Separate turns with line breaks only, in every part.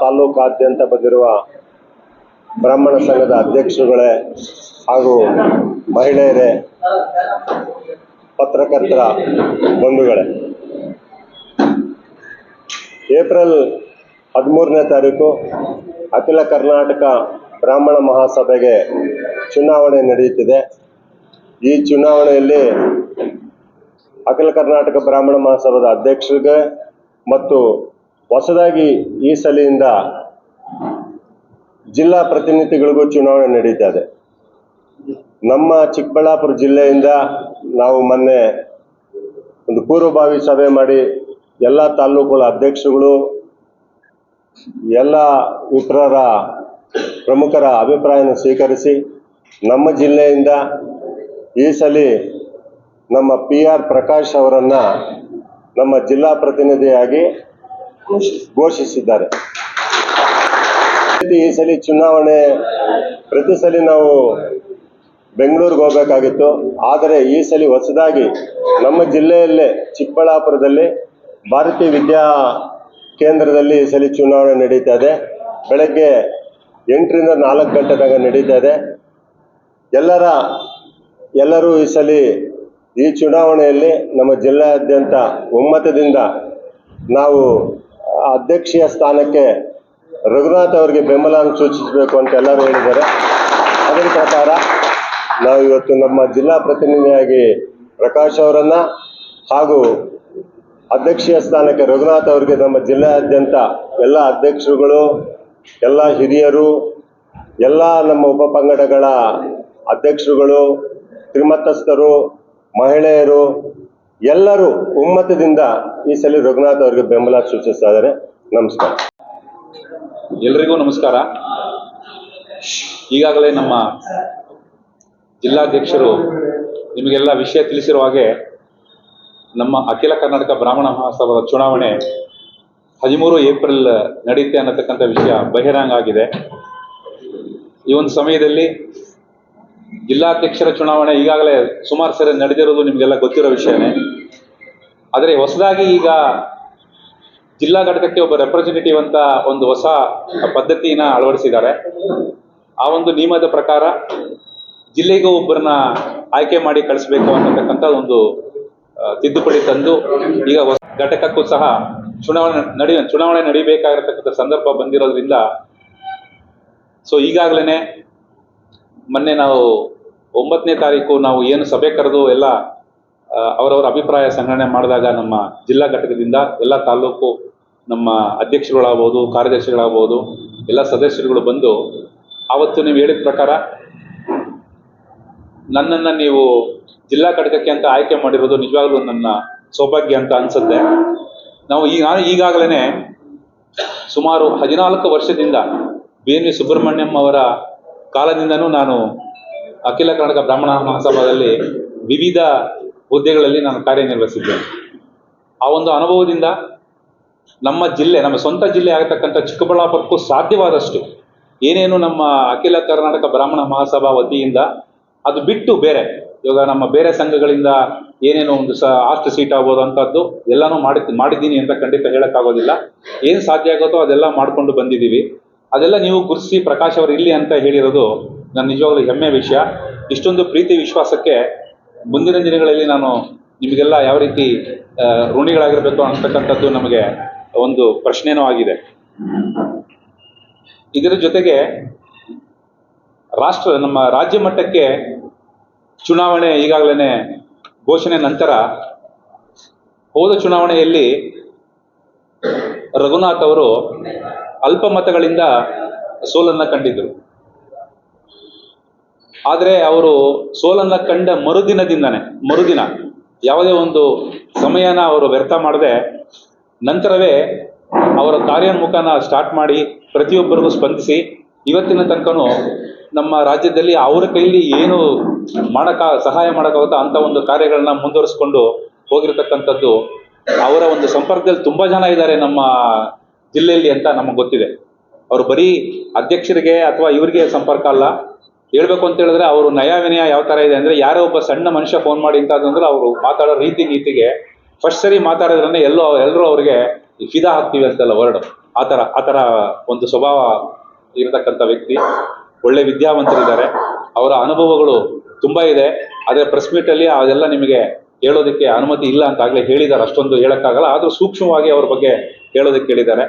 ತಾಲೂಕಾದ್ಯಂತ ಬಂದಿರುವ ಬ್ರಾಹ್ಮಣ ಸಂಘದ ಅಧ್ಯಕ್ಷರುಗಳೇ ಹಾಗೂ ಮಹಿಳೆಯರೇ, ಪತ್ರಕರ್ತರ ಬಂಧುಗಳೇ. ಏಪ್ರಿಲ್ ಹದಿಮೂರನೇ ತಾರೀಕು ಅಖಿಲ ಕರ್ನಾಟಕ ಬ್ರಾಹ್ಮಣ ಮಹಾಸಭೆಗೆ ಚುನಾವಣೆ ನಡೆಯುತ್ತಿದೆ. ಈ ಚುನಾವಣೆಯಲ್ಲಿ ಅಖಿಲ ಕರ್ನಾಟಕ ಬ್ರಾಹ್ಮಣ ಮಹಾಸಭಾದ ಅಧ್ಯಕ್ಷರಿಗೆ ಮತ್ತು ಹೊಸದಾಗಿ ಈ ಸಲಿಯಿಂದ ಜಿಲ್ಲಾ ಪ್ರತಿನಿಧಿಗಳಿಗೂ ಚುನಾವಣೆ ನಡೀತಾ ಇದೆ ನಮ್ಮ ಚಿಕ್ಕಬಳ್ಳಾಪುರ ಜಿಲ್ಲೆಯಿಂದ ನಾವು ಮೊನ್ನೆ ಒಂದು ಪೂರ್ವಭಾವಿ ಸಭೆ ಮಾಡಿ ಎಲ್ಲ ತಾಲೂಕುಗಳ ಅಧ್ಯಕ್ಷಗಳು ಎಲ್ಲ ವಿಪ್ರರ ಪ್ರಮುಖರ ಅಭಿಪ್ರಾಯನ ಸ್ವೀಕರಿಸಿ ನಮ್ಮ ಜಿಲ್ಲೆಯಿಂದ ಈ ಸಲ ನಮ್ಮ ಪಿ ಆರ್ ಪ್ರಕಾಶ್ ಅವರನ್ನು ನಮ್ಮ ಜಿಲ್ಲಾ ಪ್ರತಿನಿಧಿಯಾಗಿ ಘೋಷಿಸಿದ್ದಾರೆ. ಈ ಸಲ ಚುನಾವಣೆ, ಪ್ರತಿ ಸಲ ನಾವು ಬೆಂಗಳೂರಿಗೆ ಹೋಗಬೇಕಾಗಿತ್ತು. ಆದರೆ ಈ ಸಲ ಹೊಸದಾಗಿ ನಮ್ಮ ಜಿಲ್ಲೆಯಲ್ಲೇ ಚಿಕ್ಕಬಳ್ಳಾಪುರದಲ್ಲಿ ಭಾರತೀಯ ವಿದ್ಯಾ ಕೇಂದ್ರದಲ್ಲಿ ಈ ಸಲ ಚುನಾವಣೆ ನಡೀತಾ ಇದೆ. ಬೆಳಗ್ಗೆ ಎಂಟರಿಂದ ನಾಲ್ಕು ಗಂಟೆ ತನಕ ನಡೀತಾ ಇದೆ. ಎಲ್ಲರ, ಎಲ್ಲರೂ ಈ ಸಲ ಈ ಚುನಾವಣೆಯಲ್ಲಿ ನಮ್ಮ ಜಿಲ್ಲೆಯಾದ್ಯಂತ ಒಮ್ಮತದಿಂದ ನಾವು ಅಧ್ಯಕ್ಷೀಯ ಸ್ಥಾನಕ್ಕೆ ರಘುನಾಥ್ ಅವರಿಗೆ ಬೆಂಬಲವನ್ನು ಸೂಚಿಸಬೇಕು ಅಂತ ಎಲ್ಲರೂ ಹೇಳಿದ್ದಾರೆ. ಅದರ ಪ್ರಕಾರ ನಾವು ಇವತ್ತು ನಮ್ಮ ಜಿಲ್ಲಾ ಪ್ರತಿನಿಧಿಯಾಗಿ ಪ್ರಕಾಶ್ ಅವರನ್ನ ಹಾಗೂ ಅಧ್ಯಕ್ಷೀಯ ಸ್ಥಾನಕ್ಕೆ ರಘುನಾಥ್ ಅವರಿಗೆ ನಮ್ಮ ಜಿಲ್ಲೆಯಾದ್ಯಂತ ಎಲ್ಲ ಅಧ್ಯಕ್ಷರುಗಳು, ಎಲ್ಲ ಹಿರಿಯರು, ಎಲ್ಲ ನಮ್ಮ ಉಪ ಪಂಗಡಗಳ ಅಧ್ಯಕ್ಷರುಗಳು, ತ್ರಿಮತಸ್ಥರು, ಮಹಿಳೆಯರು ಎಲ್ಲರೂ ಒಮ್ಮತದಿಂದ ಈ ಸಲ ರಘುನಾಥ್ ಅವರಿಗೆ ಬೆಂಬಲ ಸೂಚಿಸ್ತಾ ಇದ್ದಾರೆ. ನಮಸ್ಕಾರ.
ಎಲ್ರಿಗೂ ನಮಸ್ಕಾರ. ಈಗಾಗಲೇ ನಮ್ಮ ಜಿಲ್ಲಾಧ್ಯಕ್ಷರು ನಿಮಗೆಲ್ಲ ವಿಷಯ ತಿಳಿಸಿರುವ ಹಾಗೆ ನಮ್ಮ ಅಖಿಲ ಕರ್ನಾಟಕ ಬ್ರಾಹ್ಮಣ ಮಹಾಸಭಾದ ಚುನಾವಣೆ ಹದಿಮೂರು ಏಪ್ರಿಲ್ ನಡೆಯುತ್ತೆ ಅನ್ನತಕ್ಕಂಥ ವಿಷಯ ಬಹಿರಂಗ ಆಗಿದೆ. ಈ ಒಂದು ಸಮಯದಲ್ಲಿ ಜಿಲ್ಲಾಧ್ಯಕ್ಷರ ಚುನಾವಣೆ ಈಗಾಗಲೇ ಸುಮಾರು ಸರಿ ನಡೆದಿರೋದು ನಿಮಗೆಲ್ಲ ಗೊತ್ತಿರೋ ವಿಷಯನೇ. ಆದರೆ ಹೊಸದಾಗಿ ಈಗ ಜಿಲ್ಲಾ ಘಟಕಕ್ಕೆ ಒಬ್ಬ ರೆಪ್ರೆಸೆಂಟೇಟಿವ್ ಅಂತ ಒಂದು ಹೊಸ ಪದ್ಧತಿಯನ್ನ ಅಳವಡಿಸಿದ್ದಾರೆ. ಆ ಒಂದು ನಿಯಮದ ಪ್ರಕಾರ ಜಿಲ್ಲೆಗೂ ಒಬ್ಬರನ್ನ ಆಯ್ಕೆ ಮಾಡಿ ಕಳಿಸ್ಬೇಕು ಅಂತಕ್ಕಂಥ ಒಂದು ತಿದ್ದುಪಡಿ ತಂದು ಈಗ ಹೊಸ ಘಟಕಕ್ಕೂ ಸಹ ಚುನಾವಣೆ ನಡಿ, ಚುನಾವಣೆ ನಡಿಬೇಕಾಗಿರತಕ್ಕಂಥ ಸಂದರ್ಭ ಬಂದಿರೋದ್ರಿಂದ ಸೊ ಈಗಾಗಲೇ ಮೊನ್ನೆ ನಾವು ಒಂಬತ್ತನೇ ತಾರೀಕು ನಾವು ಏನು ಸಭೆ ಕರೆದು ಎಲ್ಲ ಅವರವರ ಅಭಿಪ್ರಾಯ ಸಂಗ್ರಹಣೆ ಮಾಡಿದಾಗ ನಮ್ಮ ಜಿಲ್ಲಾ ಘಟಕದಿಂದ ಎಲ್ಲ ತಾಲೂಕು ನಮ್ಮ ಅಧ್ಯಕ್ಷರುಗಳಾಗ್ಬೋದು, ಕಾರ್ಯದರ್ಶಿಗಳಾಗ್ಬೋದು, ಎಲ್ಲ ಸದಸ್ಯರುಗಳು ಬಂದು ಆವತ್ತು ನೀವು ಹೇಳಿದ ಪ್ರಕಾರ ನನ್ನನ್ನು ನೀವು ಜಿಲ್ಲಾ ಘಟಕಕ್ಕೆ ಅಂತ ಆಯ್ಕೆ ಮಾಡಿರೋದು ನಿಜವಾಗ್ಲೂ ನನ್ನ ಸೌಭಾಗ್ಯ ಅಂತ ಅನ್ಸುತ್ತೆ. ನಾವು ಈಗ ಈಗಾಗಲೇ ಸುಮಾರು ಹದಿನಾಲ್ಕು ವರ್ಷದಿಂದ ಬಿ ಎನ್ ವಿ ಸುಬ್ರಹ್ಮಣ್ಯಂ ಅವರ ಕಾಲದಿಂದನೂ ನಾನು ಅಖಿಲ ಕರ್ನಾಟಕ ಬ್ರಾಹ್ಮಣ ಮಹಾಸಭಾದಲ್ಲಿ ವಿವಿಧ ಹುದ್ದೆಗಳಲ್ಲಿ ನಾನು ಕಾರ್ಯನಿರ್ವಹಿಸಿದ್ದೇನೆ. ಆ ಒಂದು ಅನುಭವದಿಂದ ನಮ್ಮ ಜಿಲ್ಲೆ, ನಮ್ಮ ಸ್ವಂತ ಜಿಲ್ಲೆ ಆಗತಕ್ಕಂಥ ಚಿಕ್ಕಬಳ್ಳಾಪುರಕ್ಕೂ ಸಾಧ್ಯವಾದಷ್ಟು ಏನೇನು ನಮ್ಮ ಅಖಿಲ ಕರ್ನಾಟಕ ಬ್ರಾಹ್ಮಣ ಮಹಾಸಭಾ ವತಿಯಿಂದ ಅದು ಬಿಟ್ಟು ಬೇರೆ, ಇವಾಗ ನಮ್ಮ ಬೇರೆ ಸಂಘಗಳಿಂದ ಏನೇನು ಒಂದು ಸ ಆಸ್ಟ್ ಸೀಟ್ ಆಗ್ಬೋದು ಅಂಥದ್ದು ಎಲ್ಲನೂ ಮಾಡಿ, ಮಾಡಿದ್ದೀನಿ ಅಂತ ಖಂಡಿತ ಹೇಳೋಕ್ಕಾಗೋದಿಲ್ಲ. ಏನು ಸಾಧ್ಯ ಆಗುತ್ತೋ ಅದೆಲ್ಲ ಮಾಡಿಕೊಂಡು ಬಂದಿದ್ದೀವಿ. ಅದೆಲ್ಲ ನೀವು ಗುರುಸಿ ಪ್ರಕಾಶ್ ಅವರು ಇಲ್ಲಿ ಅಂತ ಹೇಳಿರೋದು ನನ್ನ ನಿಜವಾಗ್ಲೂ ಹೆಮ್ಮೆ ವಿಷಯ. ಇಷ್ಟೊಂದು ಪ್ರೀತಿ ವಿಶ್ವಾಸಕ್ಕೆ ಮುಂದಿನ ದಿನಗಳಲ್ಲಿ ನಾನು ನಿಮಗೆಲ್ಲ ಯಾವ ರೀತಿ ಋಣಿಗಳಾಗಿರಬೇಕು ಅಂತಕ್ಕಂಥದ್ದು ನಮಗೆ ಒಂದು ಪ್ರಶ್ನೆನೂ ಆಗಿದೆ. ಇದರ ಜೊತೆಗೆ ರಾಷ್ಟ್ರ, ನಮ್ಮ ರಾಜ್ಯ ಮಟ್ಟಕ್ಕೆ ಚುನಾವಣೆ ಈಗಾಗಲೇ ಘೋಷಣೆ ನಂತರ ಹೋದ ಚುನಾವಣೆಯಲ್ಲಿ ರಘುನಾಥ್ ಅವರು ಅಲ್ಪ ಮತಗಳಿಂದ ಸೋಲನ್ನ ಕಂಡಿದ್ದರು. ಆದರೆ ಅವರು ಸೋಲನ್ನ ಕಂಡ ಮರುದಿನದಿಂದನೇ, ಮರುದಿನ, ಯಾವುದೇ ಒಂದು ಸಮಯನ ಅವರು ವ್ಯರ್ಥ ಮಾಡದೆ ನಂತರವೇ ಅವರ ಕಾರ್ಯೋನ್ಮುಖನ ಸ್ಟಾರ್ಟ್ ಮಾಡಿ ಪ್ರತಿಯೊಬ್ಬರಿಗೂ ಸ್ಪಂದಿಸಿ ಇವತ್ತಿನ ತನಕನೂ ನಮ್ಮ ರಾಜ್ಯದಲ್ಲಿ ಅವರ ಕೈಲಿ ಏನು ಮಾಡಕ, ಸಹಾಯ ಮಾಡೋಕ್ಕಾಗುತ್ತೋ ಅಂತ ಒಂದು ಕಾರ್ಯಗಳನ್ನ ಮುಂದುವರಿಸ್ಕೊಂಡು ಹೋಗಿರ್ತಕ್ಕಂಥದ್ದು ಅವರ ಒಂದು ಸಂಪರ್ಕದಲ್ಲಿ ತುಂಬಾ ಜನ ಇದ್ದಾರೆ ನಮ್ಮ ಜಿಲ್ಲೆಯಲ್ಲಿ ಅಂತ ನಮಗೆ ಗೊತ್ತಿದೆ. ಅವರು ಬರೀ ಅಧ್ಯಕ್ಷರಿಗೆ ಅಥವಾ ಇವರಿಗೆ ಸಂಪರ್ಕ ಅಲ್ಲ ಹೇಳ್ಬೇಕು ಅಂತ ಹೇಳಿದ್ರೆ ಅವರು ನಯ ವಿನಯ ಯಾವ ತರ ಇದೆ ಅಂದ್ರೆ ಯಾರೋ ಒಬ್ಬ ಸಣ್ಣ ಮನುಷ್ಯ ಫೋನ್ ಮಾಡಿ ಅಂತ ಅಂದ್ರೆ ಅವರು ಮಾತಾಡೋ ರೀತಿ ನೀತಿಗೆ ಫಸ್ಟ್ ಸರಿ ಮಾತಾಡಿದ್ರೆ ಎಲ್ಲೋ ಎಲ್ಲರೂ ಅವ್ರಿಗೆ ಫಿದಾ ಹಾಕ್ತೀವಿ ಅಂತಲ್ಲ ವರ್ಡ್ ಆ ಥರ ಆ ಥರ ಒಂದು ಸ್ವಭಾವ ಇರತಕ್ಕಂಥ ವ್ಯಕ್ತಿ. ಒಳ್ಳೆ ವಿದ್ಯಾವಂತರಿದ್ದಾರೆ. ಅವರ ಅನುಭವಗಳು ತುಂಬಾ ಇದೆ. ಆದರೆ ಪ್ರೆಸ್ ಮೀಟಲ್ಲಿ ಅದೆಲ್ಲ ನಿಮಗೆ ಹೇಳೋದಕ್ಕೆ ಅನುಮತಿ ಇಲ್ಲ ಅಂತ ಆಗಲೇ ಹೇಳಿದ್ದಾರೆ. ಅಷ್ಟೊಂದು ಹೇಳಕ್ಕಾಗಲ್ಲ. ಆದರೂ ಸೂಕ್ಷ್ಮವಾಗಿ ಅವ್ರ ಬಗ್ಗೆ ಹೇಳೋದಕ್ಕೆ ಹೇಳಿದ್ದಾರೆ.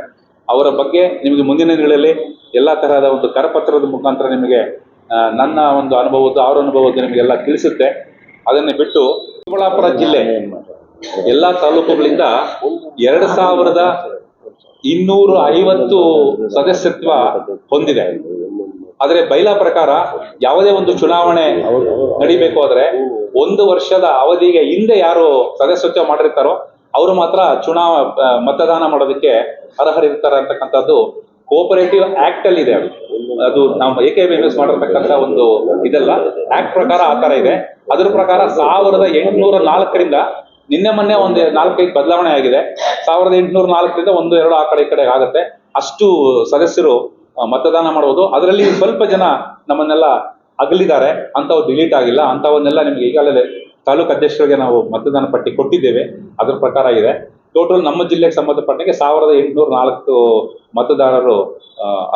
ಅವರ ಬಗ್ಗೆ ನಿಮಗೆ ಮುಂದಿನ ದಿನಗಳಲ್ಲಿ ಎಲ್ಲ ತರಹದ ಒಂದು ಕರಪತ್ರದ ಮುಖಾಂತರ ನಿಮಗೆ ನನ್ನ ಒಂದು ಅನುಭವದ್ದು ಅವರ ಅನುಭವದ್ದು ನಿಮಗೆಲ್ಲ ತಿಳಿಸುತ್ತೆ. ಅದನ್ನು ಬಿಟ್ಟು ಚಿಕ್ಕಬಳ್ಳಾಪುರ ಜಿಲ್ಲೆ ಎಲ್ಲ ತಾಲೂಕುಗಳಿಂದ ಎರಡು ಸಾವಿರದ ಇನ್ನೂರ ಐವತ್ತು ಸದಸ್ಯತ್ವ ಹೊಂದಿದೆ. ಆದರೆ ಬೈಲಾ ಪ್ರಕಾರ ಯಾವುದೇ ಒಂದು ಚುನಾವಣೆ ನಡಿಬೇಕು ಆದ್ರೆ ಒಂದು ವರ್ಷದ ಅವಧಿಗೆ ಹಿಂದೆ ಯಾರು ಸದಸ್ಯತ್ವ ಮಾಡಿರ್ತಾರೋ ಅವರು ಮಾತ್ರ ಚುನಾವ ಮತದಾನ ಮಾಡೋದಕ್ಕೆ ಅರ್ಹರಿರ್ತಾರೆ ಅಂತಕ್ಕಂಥದ್ದು ಕೋಪರೇಟಿವ್ ಆಕ್ಟ್ ಅಲ್ಲಿ ಇದೆ ಅದು. ಅದು ನಾವು ಎ ಕೆ ಬಿ ಮಾಡಿರ್ತಕ್ಕಂಥ ಒಂದು ಇದೆಲ್ಲ. ಆಕ್ಟ್ ಪ್ರಕಾರ ಆ ತರ ಇದೆ. ಅದ್ರ ಪ್ರಕಾರ ಸಾವಿರದ ಎಂಟುನೂರ ನಾಲ್ಕರಿಂದ ನಿನ್ನೆ ಮೊನ್ನೆ ಒಂದು ನಾಲ್ಕೈದು ಬದಲಾವಣೆ ಆಗಿದೆ. ಸಾವಿರದ ಎಂಟುನೂರ ನಾಲ್ಕರಿಂದ ಒಂದು, ಎರಡು ಆ ಕಡೆ ಈ ಕಡೆ ಆಗುತ್ತೆ. ಅಷ್ಟು ಸದಸ್ಯರು ಮತದಾನ ಮಾಡುವುದು ಅದರಲ್ಲಿ ಸ್ವಲ್ಪ ಜನ ನಮ್ಮನ್ನೆಲ್ಲ ಅಗಲಿದ್ದಾರೆ. ಅಂಥವ್ರು ಡಿಲೀಟ್ ಆಗಿಲ್ಲ. ಅಂತವನ್ನೆಲ್ಲ ನಿಮ್ಗೆ ಈಗಾಗಲೇ ತಾಲೂಕು ಅಧ್ಯಕ್ಷರಿಗೆ ನಾವು ಮತದಾನ ಪಟ್ಟಿ ಕೊಟ್ಟಿದ್ದೇವೆ. ಅದ್ರ ಪ್ರಕಾರ ಇದೆ. ಟೋಟಲ್ ನಮ್ಮ ಜಿಲ್ಲೆಗೆ ಸಂಬಂಧಪಟ್ಟಂಗೆ ಸಾವಿರದ ಎಂಟುನೂರ ನಾಲ್ಕು ಮತದಾರರು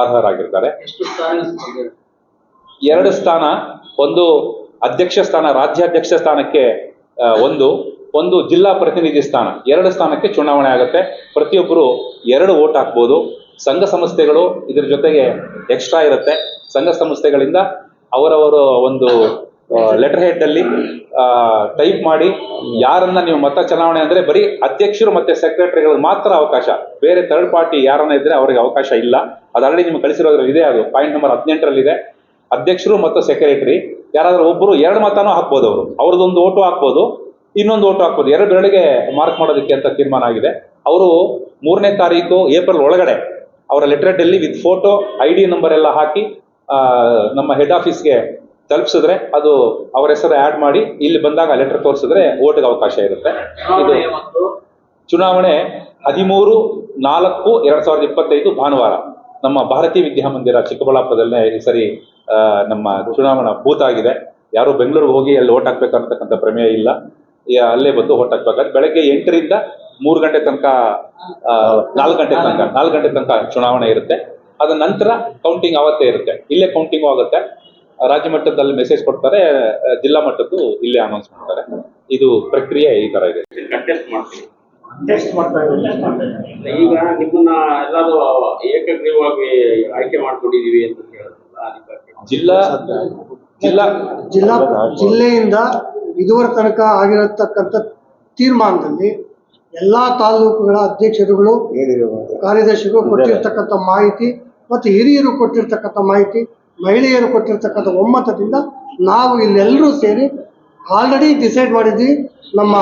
ಅರ್ಹರಾಗಿರ್ತಾರೆ? ಎರಡು ಸ್ಥಾನ ಒಂದು ಅಧ್ಯಕ್ಷ ಸ್ಥಾನ ರಾಜ್ಯಾಧ್ಯಕ್ಷ ಸ್ಥಾನಕ್ಕೆ ಒಂದು ಒಂದು ಜಿಲ್ಲಾ ಪ್ರತಿನಿಧಿ ಸ್ಥಾನ. ಎರಡು ಸ್ಥಾನಕ್ಕೆ ಚುನಾವಣೆ ಆಗುತ್ತೆ. ಪ್ರತಿಯೊಬ್ಬರು ಎರಡು ಓಟ್ ಹಾಕ್ಬೋದು. ಸಂಘ ಸಂಸ್ಥೆಗಳು ಇದರ ಜೊತೆಗೆ ಎಕ್ಸ್ಟ್ರಾ ಇರುತ್ತೆ. ಸಂಘ ಸಂಸ್ಥೆಗಳಿಂದ ಅವರವರ ಒಂದು ಲೆಟರ್ ಹೆಡ್ ಅಲ್ಲಿ ಟೈಪ್ ಮಾಡಿ ಯಾರನ್ನ ನೀವು ಮತ ಚಲಾವಣೆ ಅಂದ್ರೆ ಬರೀ ಅಧ್ಯಕ್ಷರು ಮತ್ತೆ ಸೆಕ್ರೆಟರಿಗಳಿಗೆ ಮಾತ್ರ ಅವಕಾಶ. ಬೇರೆ ಥರ್ಡ್ ಪಾರ್ಟಿ ಯಾರನ್ನ ಇದ್ರೆ ಅವರಿಗೆ ಅವಕಾಶ ಇಲ್ಲ. ಅದು ಆಲ್ರೆಡಿ ನಿಮ್ಗೆ ಕಳಿಸಿರೋದ್ರಲ್ಲಿ ಇದೆ ಅದು. ಪಾಯಿಂಟ್ ನಂಬರ್ ಹದಿನೆಂಟರಲ್ಲಿ ಇದೆ. ಅಧ್ಯಕ್ಷರು ಮತ್ತು ಸೆಕ್ರೆಟರಿ ಯಾರಾದ್ರೂ ಒಬ್ಬರು ಎರಡು ಮತನೂ ಹಾಕ್ಬೋದು ಅವರು. ಅವ್ರದ್ದೊಂದು ಓಟು ಹಾಕ್ಬೋದು, ಇನ್ನೊಂದು ಓಟು ಹಾಕ್ಬೋದು. ಎರಡು ಬೆರಳಿಗೆ ಮಾರ್ಕ್ ಮಾಡೋದಕ್ಕೆ ಅಂತ ತೀರ್ಮಾನ ಆಗಿದೆ. ಅವರು ಮೂರನೇ ತಾರೀಕು ಏಪ್ರಿಲ್ ಒಳಗಡೆ ಅವರ ಲೆಟರ್ ಅಲ್ಲಿ with photo I D number ಎಲ್ಲ ಹಾಕಿ ನಮ್ಮ ಹೆಡ್ ಆಫೀಸ್ಗೆ ತಲುಪಿಸಿದ್ರೆ ಅದು ಅವರ ಹೆಸರು ಆಡ್ ಮಾಡಿ ಇಲ್ಲಿ ಬಂದಾಗ ಲೆಟರ್ ತೋರಿಸಿದ್ರೆ ಓಟ್ಗೆ ಅವಕಾಶ ಇರುತ್ತೆ. ಇದು
ಚುನಾವಣೆ
ಹದಿಮೂರು ನಾಲ್ಕು ಎರಡ್ ಸಾವಿರದ ಇಪ್ಪತ್ತೈದು ಭಾನುವಾರ. ನಮ್ಮ ಭಾರತೀಯ ವಿದ್ಯಾಮಂದಿರ ಚಿಕ್ಕಬಳ್ಳಾಪುರದಲ್ಲೇ ಈ ಸರಿ ನಮ್ಮ ಚುನಾವಣಾ ಬೂತ್ ಆಗಿದೆ. ಯಾರು ಬೆಂಗಳೂರಿಗೆ ಹೋಗಿ ಅಲ್ಲಿ ಓಟ್ ಹಾಕ್ಬೇಕಂತಕ್ಕಂಥ ಪ್ರಮೇಯ ಇಲ್ಲ. ಅಲ್ಲೇ ಬಂದು ಓಟ್ ಹಾಕ್ಬೇಕಾದ್ರೆ ಬೆಳಗ್ಗೆ ಎಂಟರಿಂದ ಮೂರು ಗಂಟೆ ತನಕ ನಾಲ್ಕು ಗಂಟೆ ತನಕ ನಾಲ್ಕು ಗಂಟೆ ತನಕ ಚುನಾವಣೆ ಇರುತ್ತೆ. ಅದ ನಂತರ ಕೌಂಟಿಂಗ್ ಅವತ್ತೇ ಇರುತ್ತೆ. ಇಲ್ಲೇ ಕೌಂಟಿಂಗ್ ಆಗುತ್ತೆ. ರಾಜ್ಯ ಮಟ್ಟದಲ್ಲಿ ಮೆಸೇಜ್ ಕೊಡ್ತಾರೆ ಜಿಲ್ಲಾ ಮಟ್ಟದ್ದು ಇಲ್ಲೇ ಅನೌನ್ಸ್ ಮಾಡ್ತಾರೆ. ಇದು ಪ್ರಕ್ರಿಯೆ ಈ ತರ ಇದೆ.
ಕಂಟೆಸ್ಟ್ ಮಾಡ್ತೀವಿ.
ಟೆಸ್ಟ್ ಮಾಡ್ತಾ ಇದ್ದಾರೆ
ಈಗ ನಿಮ್ಮನ್ನ ಎಲ್ಲರೂ ಏಕಗ್ರೀವಾಗಿ ಆಯ್ಕೆ ಮಾಡ್ಕೊಂಡಿದೀವಿ ಅಂತ
ಜಿಲ್ಲಾ ಜಿಲ್ಲಾ
ಜಿಲ್ಲೆಯಿಂದ ಇದುವರೆ ತನಕ ಆಗಿರತಕ್ಕಂಥ ತೀರ್ಮಾನದಲ್ಲಿ ಎಲ್ಲಾ ತಾಲೂಕುಗಳ ಅಧ್ಯಕ್ಷರುಗಳು ಕಾರ್ಯದರ್ಶಿಗಳು ಕೊಟ್ಟಿರ್ತಕ್ಕಂಥ ಮಾಹಿತಿ ಮತ್ತು ಹಿರಿಯರು ಕೊಟ್ಟಿರ್ತಕ್ಕಂಥ ಮಾಹಿತಿ ಮಹಿಳೆಯರು ಕೊಟ್ಟಿರ್ತಕ್ಕಂಥ ಒಮ್ಮತದಿಂದ ನಾವು ಇಲ್ಲೆಲ್ಲರೂ ಸೇರಿ ಆಲ್ರೆಡಿ ಡಿಸೈಡ್ ಮಾಡಿದ್ವಿ. ನಮ್ಮ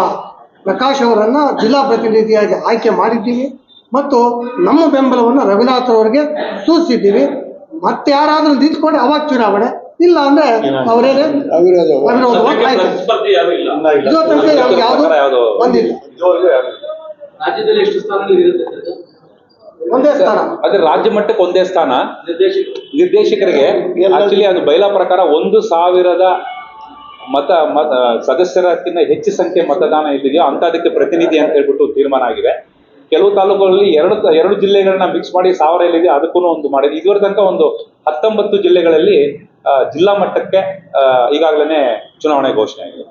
ಪ್ರಕಾಶ್ ಅವರನ್ನು ಜಿಲ್ಲಾ ಪ್ರತಿನಿಧಿಯಾಗಿ ಆಯ್ಕೆ ಮಾಡಿದ್ದೀವಿ. ಮತ್ತು ನಮ್ಮ ಬೆಂಬಲವನ್ನು ರವಿನಾಥ್ ಅವರಿಗೆ ಸೂಚಿಸಿದ್ದೀವಿ. ಮತ್ತೆ ಯಾರಾದರೂ ನಿಂತ್ಕೊಂಡು ಅವಾಗ ಚುನಾವಣೆ. ಇಲ್ಲ ಅಂದ್ರೆ ಅವರೇನೆ ಬಂದಿಲ್ಲ.
ರಾಜ್ಯದಲ್ಲಿ ಎಷ್ಟು ಸ್ಥಾನಗಳು ಇರುತ್ತೆ?
ಒಂದೇ ಸ್ಥಾನ.
ಅದೇ ರಾಜ್ಯ ಮಟ್ಟಕ್ಕೆ ಒಂದೇ ಸ್ಥಾನ.
ನಿರ್ದೇಶಕರು.
ನಿರ್ದೇಶಕರಿಗೆ ಆಕ್ಚುಲಿ ಅದು ಬೈಲಾ ಪ್ರಕಾರ ಒಂದು ಸಾವಿರದ ಮತ ಮತ ಸದಸ್ಯರಕ್ಕಿಂತ ಹೆಚ್ಚು ಸಂಖ್ಯೆ ಮತದಾನ ಇದೆಯೋ ಅಂತದಕ್ಕೆ ಪ್ರತಿನಿಧಿ ಅಂತ ಹೇಳ್ಬಿಟ್ಟು ತೀರ್ಮಾನ ಆಗಿದೆ. ಕೆಲವು ತಾಲೂಕುಗಳಲ್ಲಿ ಎರಡು ಎರಡು ಜಿಲ್ಲೆಗಳನ್ನ ಮಿಕ್ಸ್ ಮಾಡಿ ಸಾವಿರ ಎಲ್ಲಿದೆ ಅದಕ್ಕೂ ಒಂದು ಮಾಡಿದೆ. ಇದುವರೆ ತನಕ ಒಂದು ಹತ್ತೊಂಬತ್ತು ಜಿಲ್ಲೆಗಳಲ್ಲಿ ಜಿಲ್ಲಾ ಮಟ್ಟಕ್ಕೆ ಈಗಾಗಲೇ ಚುನಾವಣೆ ಘೋಷಣೆ ಆಗಿದೆ.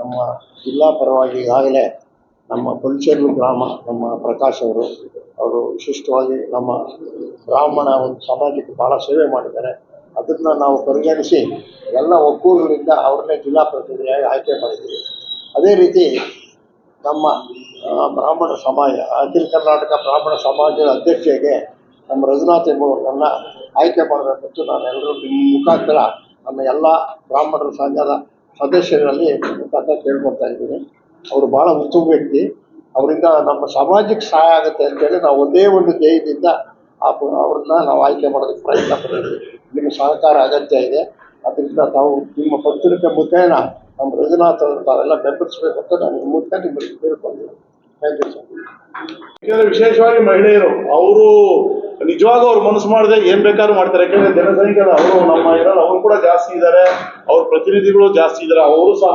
ನಮ್ಮ ಜಿಲ್ಲಾ ಪರವಾಗಿ ಈಗಾಗಲೇ ನಮ್ಮ ಪುಲ್ಚೇರು ಗ್ರಾಮ, ನಮ್ಮ ಪ್ರಕಾಶ್ ಅವರು ಅವರು ವಿಶಿಷ್ಟವಾಗಿ ನಮ್ಮ ಬ್ರಾಹ್ಮಣ ಒಂದು ಸಮಾಜಕ್ಕೆ ಭಾಳ ಸೇವೆ ಮಾಡಿದ್ದಾರೆ. ಅದನ್ನು ನಾವು ಪರಿಗಣಿಸಿ ಎಲ್ಲ ಒಕ್ಕೂರುಗಳಿಂದ ಅವ್ರನ್ನೇ ಜಿಲ್ಲಾ ಪ್ರತಿನಿಧಿಯಾಗಿ ಆಯ್ಕೆ ಮಾಡಿದ್ದೀವಿ. ಅದೇ ರೀತಿ ನಮ್ಮ ಬ್ರಾಹ್ಮಣ ಸಮಾಜ, ಅಖಿಲ ಕರ್ನಾಟಕ ಬ್ರಾಹ್ಮಣ ಸಮಾಜದ ಅಧ್ಯಕ್ಷೆಗೆ ನಮ್ಮ ರಘುನಾಥ್ ಎಂಬುವರನ್ನ ಆಯ್ಕೆ ಮಾಡಬೇಕಂತ ನಾನು ಎಲ್ಲರೂ ನಿಮ್ಮ ಮುಖಾಂತರ ನಮ್ಮ ಎಲ್ಲ ಬ್ರಾಹ್ಮಣರ ಸಂಘದ ಸದಸ್ಯರಲ್ಲಿ ಮುಖಾಂತರ ಕೇಳ್ಕೊಳ್ತಾ ಇದ್ದೀನಿ ಅವರು ಬಹಳ ಉತ್ತಮ ವ್ಯಕ್ತಿ. ಅವರಿಂದ ನಮ್ಮ ಸಮಾಜಕ್ಕೆ ಸಹಾಯ ಆಗುತ್ತೆ ಅಂತೇಳಿ ನಾವು ಒಂದೇ ಒಂದು ಧ್ಯೇಯದಿಂದ ಆ ಅವ್ರನ್ನ ನಾವು ಆಯ್ಕೆ ಮಾಡೋದಕ್ಕೆ ಪ್ರಯತ್ನ ಪಡ್ತೀವಿ. ನಿಮ್ಮ ಸಹಕಾರ ಅಗತ್ಯ ಇದೆ. ಅದರಿಂದ ತಾವು ನಿಮ್ಮ ಪತ್ರಿಕೆ ಮುಖೇನ ನಮ್ಮ ರಘುನಾಥ್ ತಾವೆಲ್ಲ ಬೆಂಬಲಿಸಬೇಕು ಅಂತ ನಾನು ಮೂಲಕ ನಿಮ್ಮಲ್ಲಿ ಕೇಳ್ಕೊಂಡಿದ್ದೀನಿ. ಥ್ಯಾಂಕ್ ಯು ಸರ್
ವಿಶೇಷವಾಗಿ ಮಹಿಳೆಯರು, ಅವರು ನಿಜವಾಗ ಅವ್ರು ಮನಸ್ಸು ಮಾಡದೆ ಏನ್ ಬೇಕಾದ್ರೂ ಮಾಡ್ತಾರೆ. ಯಾಕಂದ್ರೆ ಜನಸಂಖ್ಯೆ ಅವರು ನಮ್ಮ ಇರೋ ಅವರು ಕೂಡ ಜಾಸ್ತಿ ಇದ್ದಾರೆ. ಅವ್ರ ಪ್ರತಿನಿಧಿಗಳು ಜಾಸ್ತಿ ಇದ್ದಾರೆ. ಅವರು ಸಹ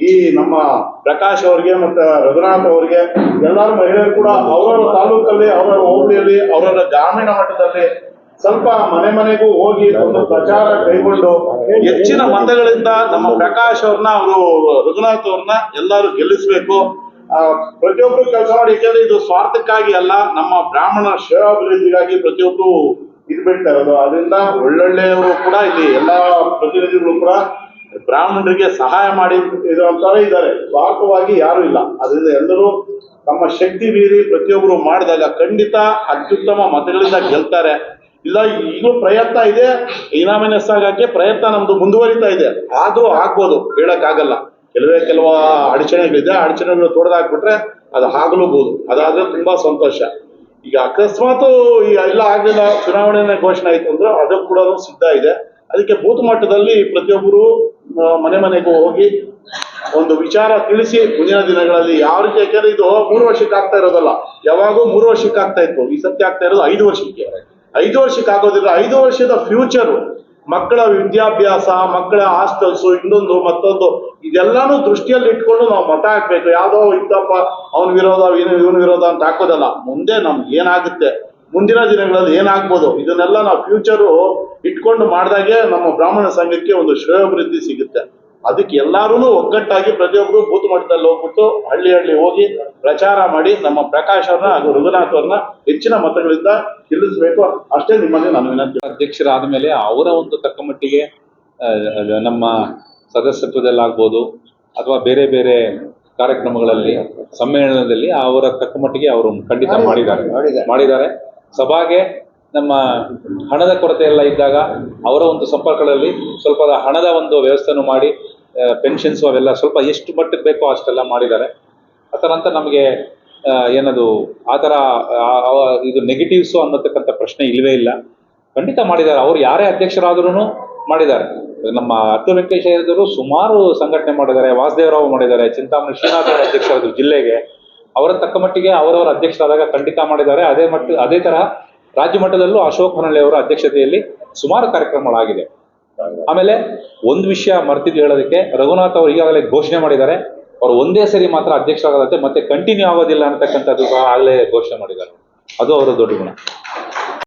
ಈ ನಮ್ಮ ಪ್ರಕಾಶ್ ಅವ್ರಿಗೆ ಮತ್ತೆ ರಘುನಾಥ್ ಅವ್ರಿಗೆ, ಎಲ್ಲಾರು ಮಹಿಳೆಯರು ಕೂಡ ಅವರವರ ತಾಲೂಕಲ್ಲಿ, ಅವರವರ ಹೋಬಳಿಯಲ್ಲಿ, ಅವರವರ ಗ್ರಾಮೀಣ ಮಟ್ಟದಲ್ಲಿ ಸ್ವಲ್ಪ ಮನೆ ಮನೆಗೂ ಹೋಗಿ ಒಂದು ಪ್ರಚಾರ ಕೈಗೊಂಡು ಹೆಚ್ಚಿನ ಮತಗಳಿಂದ ನಮ್ಮ ಪ್ರಕಾಶ್ ಅವ್ರನ್ನ, ಅವರು ರಘುನಾಥ್ ಅವ್ರನ್ನ ಎಲ್ಲರೂ ಗೆಲ್ಲಿಸ್ಬೇಕು. ಪ್ರತಿಯೊಬ್ರು ಕೆಲಸ ಮಾಡಿ, ಯಾಕೆಂದ್ರೆ ಇದು ಸ್ವಾರ್ಥಕ್ಕಾಗಿ ಅಲ್ಲ, ನಮ್ಮ ಬ್ರಾಹ್ಮಣ ಶ್ರೇಯಾಭಿವೃದ್ಧಿಗಾಗಿ ಪ್ರತಿಯೊಬ್ರು ಇದು ಇರೋದು. ಅದರಿಂದ ಒಳ್ಳೊಳ್ಳೆಯವರು ಕೂಡ ಇಲ್ಲಿ ಎಲ್ಲಾ ಪ್ರತಿನಿಧಿಗಳು ಕೂಡ ಬ್ರಾಹ್ಮಣರಿಗೆ ಸಹಾಯ ಮಾಡಿ ಇರುವಂತವರೇ ಇದ್ದಾರೆ. ಸ್ವಾರ್ಥವಾಗಿ ಯಾರು ಇಲ್ಲ. ಅದರಿಂದ ಎಲ್ಲರೂ ತಮ್ಮ ಶಕ್ತಿ ಮೀರಿ ಪ್ರತಿಯೊಬ್ಬರು ಮಾಡಿದಾಗ ಖಂಡಿತ ಅತ್ಯುತ್ತಮ ಮತಗಳಿಂದ ಗೆಲ್ತಾರೆ. ಇಲ್ಲ, ಈಗಲೂ ಪ್ರಯತ್ನ ಇದೆ. ಇನಾಮಿನಸ್ ಆಗಕ್ಕೆ ಪ್ರಯತ್ನ ನಮ್ದು ಮುಂದುವರಿತಾ ಇದೆ. ಆದ್ರೂ ಆಗ್ಬೋದು, ಹೇಳಕ್ಕಾಗಲ್ಲ. ಕೆಲವೇ ಕೆಲವು ಅಡಚಣೆಗಳಿದೆ. ಅಡಚಣೆಗಳು ತೊಡೆದಾಕ್ಬಿಟ್ರೆ ಅದು ಆಗ್ಲೂಬಹುದು ಅದಾದ್ರೆ ತುಂಬಾ ಸಂತೋಷ. ಈಗ ಅಕಸ್ಮಾತ್ ಈ ಎಲ್ಲ ಆಗ್ಲಿಲ್ಲ ಚುನಾವಣೆ ಘೋಷಣೆ ಆಯ್ತು ಅಂದ್ರೆ ಅದು ಕೂಡ ಸಿದ್ಧ ಇದೆ. ಅದಕ್ಕೆ ಬೂತ್ ಮಟ್ಟದಲ್ಲಿ ಪ್ರತಿಯೊಬ್ಬರು ಮನೆ ಮನೆಗೂ ಹೋಗಿ ಒಂದು ವಿಚಾರ ತಿಳಿಸಿ ಮುಂದಿನ ದಿನಗಳಲ್ಲಿ ಯಾವ ರೀತಿ, ಯಾಕೆಂದ್ರೆ ಇದು ಮೂರು ವರ್ಷಕ್ಕೆ ಆಗ್ತಾ ಇರೋದಲ್ಲ. ಯಾವಾಗೂ ಮೂರು ವರ್ಷಕ್ಕೆ ಆಗ್ತಾ ಇತ್ತು. ಈ ಸತ್ಯ ಆಗ್ತಾ ಇರೋದು ಐದು ವರ್ಷಕ್ಕೆ. ಐದು ವರ್ಷಕ್ಕೆ ಆಗೋದಿಲ್ಲ ಐದು ವರ್ಷದ ಫ್ಯೂಚರ್ ಮಕ್ಕಳ ವಿದ್ಯಾಭ್ಯಾಸ, ಮಕ್ಕಳ ಹಾಸ್ಟೆಲ್ಸ್, ಇನ್ನೊಂದು, ಮತ್ತೊಂದು, ಇದೆಲ್ಲಾನು ದೃಷ್ಟಿಯಲ್ಲಿ ಇಟ್ಕೊಂಡು ನಾವು ಮತ ಹಾಕ್ಬೇಕು. ಯಾವ್ದೋ ಇದ್ದಪ್ಪ ಅವನ ವಿರೋಧ ಇವನು ವಿರೋಧ ಅಂತ ಹಾಕೋದಲ್ಲ. ಮುಂದೆ ನಮ್ಗೆ ಏನಾಗುತ್ತೆ? ಮುಂದಿನ ದಿನಗಳಲ್ಲಿ ಏನಾಗ್ಬೋದು? ಇದನ್ನೆಲ್ಲ ನಾವು ಫ್ಯೂಚರು ಇಟ್ಕೊಂಡು ಮಾಡಿದಾಗೆ ನಮ್ಮ ಬ್ರಾಹ್ಮಣ ಸಂಘಕ್ಕೆ ಒಂದು ಶ್ರೇಯೋಭಿವೃದ್ಧಿ ಸಿಗುತ್ತೆ. ಅದಕ್ಕೆ ಎಲ್ಲಾರು ಒಗ್ಗಟ್ಟಾಗಿ ಪ್ರತಿಯೊಬ್ಬರು ಬೂತ್ ಮಟ್ಟದಲ್ಲಿ ಹೋಗ್ಬಿಟ್ಟು ಹಳ್ಳಿ ಹಳ್ಳಿ ಹೋಗಿ ಪ್ರಚಾರ ಮಾಡಿ ನಮ್ಮ ಪ್ರಕಾಶ್ ಅವ್ರನ್ನ ಹಾಗೂ ರಘುನಾಥ್ ಅವ್ರನ್ನ ಹೆಚ್ಚಿನ ಮತಗಳಿಂದ ಗೆಲ್ಲಿಸಬೇಕು. ಅಷ್ಟೇ ನಿಮ್ಮಲ್ಲಿ ನಾನು ವಿನಂತಿ
ಅಧ್ಯಕ್ಷರಾದ ಮೇಲೆ ಅವರ ಒಂದು ತಕ್ಕ ಮಟ್ಟಿಗೆ ನಮ್ಮ ಸದಸ್ಯತ್ವದಲ್ಲಾಗ್ಬೋದು ಅಥವಾ ಬೇರೆ ಬೇರೆ ಕಾರ್ಯಕ್ರಮಗಳಲ್ಲಿ ಸಮ್ಮೇಳನದಲ್ಲಿ ಅವರ ತಕ್ಕ ಮಟ್ಟಿಗೆ ಅವರು ಖಂಡಿತ ಮಾಡಿದ್ದಾರೆ.
ಮಾಡಿದ್ದಾರೆ.
ಸಭಾಗೆ ನಮ್ಮ ಹಣದ ಕೊರತೆ ಎಲ್ಲ ಇದ್ದಾಗ ಅವರ ಒಂದು ಸಂಪರ್ಕಗಳಲ್ಲಿ ಸ್ವಲ್ಪ ಹಣದ ಒಂದು ವ್ಯವಸ್ಥೆನೂ ಮಾಡಿ ಪೆನ್ಷನ್ಸ್ ಅವೆಲ್ಲ ಸ್ವಲ್ಪ ಎಷ್ಟು ಮಟ್ಟಕ್ಕೆ ಬೇಕೋ ಅಷ್ಟೆಲ್ಲ ಮಾಡಿದ್ದಾರೆ. ಥರ ಅಂತ ನಮಗೆ ಏನದು, ಆ ಥರ ಇದು ನೆಗೆಟಿವ್ಸು ಅನ್ನತಕ್ಕಂಥ ಪ್ರಶ್ನೆ ಇಲ್ಲವೇ ಇಲ್ಲ. ಖಂಡಿತ ಮಾಡಿದ್ದಾರೆ. ಅವ್ರು ಯಾರೇ ಅಧ್ಯಕ್ಷರಾದ್ರೂ ಮಾಡಿದ್ದಾರೆ. ನಮ್ಮ ಅಟ್ಟು ವೆಂಕಟೇಶ್ವರದವರು ಸುಮಾರು ಸಂಘಟನೆ ಮಾಡಿದ್ದಾರೆ. ವಾಸುದೇವರಾವ್ ಮಾಡಿದ್ದಾರೆ. ಚಿಂತಾಮಣಿ ಶ್ರೀನಾಥ್ ಅಧ್ಯಕ್ಷರಾದ್ರು ಜಿಲ್ಲೆಗೆ. ಅವರ ತಕ್ಕ ಮಟ್ಟಿಗೆ ಅವರವರ ಅಧ್ಯಕ್ಷರಾದಾಗ ಖಂಡಿತ ಮಾಡಿದ್ದಾರೆ. ಅದೇ ಮಟ್ಟ, ಅದೇ ತರಹ ರಾಜ್ಯ ಮಟ್ಟದಲ್ಲೂ ಅಶೋಕ್ ಹೊನಳ್ಳಿ ಅವರ ಅಧ್ಯಕ್ಷತೆಯಲ್ಲಿ ಸುಮಾರು ಕಾರ್ಯಕ್ರಮಗಳಾಗಿದೆ. ಆಮೇಲೆ ಒಂದು ವಿಷಯ ಮರ್ತಿದ್ದು ಹೇಳೋದಕ್ಕೆ ರಘುನಾಥ್ ಅವರು ಈಗಾಗಲೇ ಘೋಷಣೆ ಮಾಡಿದ್ದಾರೆ. ಅವರು ಒಂದೇ ಸರಿ ಮಾತ್ರ ಅಧ್ಯಕ್ಷರಾಗದಂತೆ ಮತ್ತೆ ಕಂಟಿನ್ಯೂ ಆಗೋದಿಲ್ಲ ಅಂತಕ್ಕಂಥದ್ದು ಆಗಲೇ ಘೋಷಣೆ ಮಾಡಿದ್ದಾರೆ. ಅದು ಅವರ ದೊಡ್ಡ ಗುಣ.